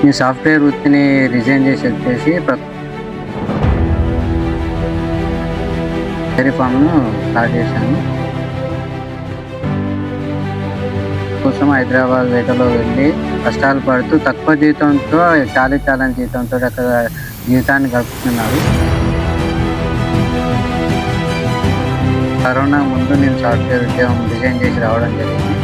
నేను సాఫ్ట్వేర్ వృత్తిని రిజైన్ చేసి వచ్చేసి డైరీ ఫామ్ను స్టార్ట్ చేశాను. కోసం హైదరాబాద్ వేటలో వెళ్ళి కష్టాలు పడుతూ తక్కువ జీతంతో చాలీ చాలని జీతంతో అక్కడ జీవితాన్ని గడుపుతున్నారు కరోనా ముందు నేను సాఫ్ట్వేర్ ఉద్యోగం డిజైన్ చేసి రావడం జరిగింది.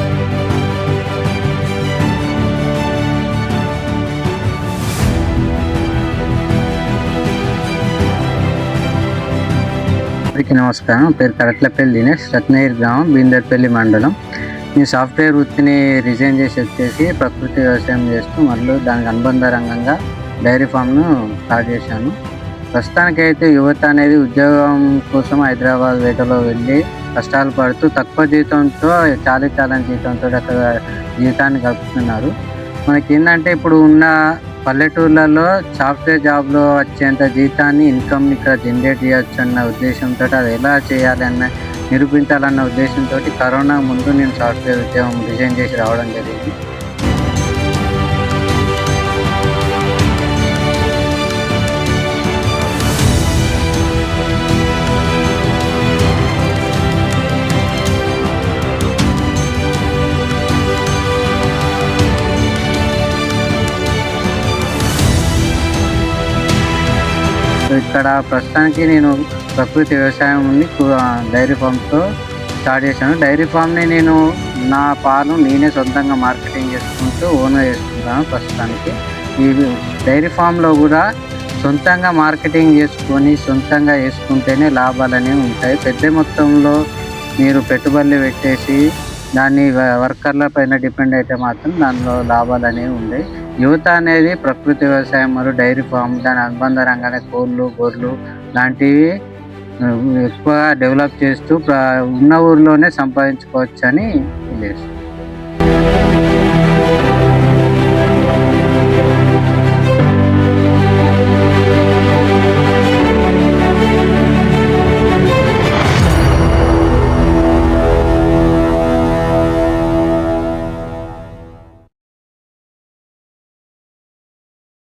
అందరికీ నమస్కారం. పేరు కరట్లపల్లి దినేష్ రత్నగిరి గ్రామం బీందర్పల్లి మండలం. నేను సాఫ్ట్వేర్ వృత్తిని రిజైన్ చేసి వచ్చేసి ప్రకృతి వ్యవసాయం చేస్తూ మళ్ళీ దానికి అనుబంధ రంగంగా డైరీ ఫామ్ను స్టార్ట్ చేశాను. ప్రస్తుతానికైతే యువత అనేది ఉద్యోగం కోసం హైదరాబాద్ వేటలో వెళ్ళి కష్టాలు పడుతూ తక్కువ జీతంతో చాలా చాలా జీతంతో అక్కడ జీవితాన్ని గడుపుతున్నారు. మనకి ఏంటంటే ఇప్పుడు ఉన్న పల్లెటూర్లలో సాఫ్ట్వేర్ జాబ్లో వచ్చేంత జీతాన్ని ఇన్కమ్ ఇక్కడ జనరేట్ చేయొచ్చు అన్న ఉద్దేశంతో అది ఎలా చేయాలన్న నిరూపించాలన్న ఉద్దేశంతో కరోనా ముందు నేను సాఫ్ట్వేర్ ఉద్యోగం డిజైన్ చేసి రావడం జరిగింది. ఇక్కడ ప్రస్తుతానికి నేను ప్రకృతి వ్యవసాయం ఉంది డైరీ ఫామ్తో స్టార్ట్ చేశాను. డైరీ ఫామ్ని నేను నా పాలు నేనే సొంతంగా మార్కెటింగ్ చేసుకుంటూ ఓన్గా చేసుకుంటాను ప్రస్తుతానికి. ఈ డైరీ ఫామ్లో కూడా సొంతంగా మార్కెటింగ్ చేసుకొని సొంతంగా వేసుకుంటేనే లాభాలు అనేవి ఉంటాయి. పెద్ద మొత్తంలో మీరు పెట్టుబడులు పెట్టేసి దాన్ని వ- వర్కర్ల పైన డిపెండ్ అయితే మాత్రం దానిలో లాభాలు అనేవి ఉన్నాయి యువత అనేది ప్రకృతి వ్యవసాయం మరియు డైరీ ఫామ్ దాని అనుబంధ రంగానే కోళ్ళు గొర్రెలు లాంటివి ఎక్కువగా డెవలప్ చేస్తూ ఉన్న ఊర్లోనే సంపాదించుకోవచ్చు అని తెలియదు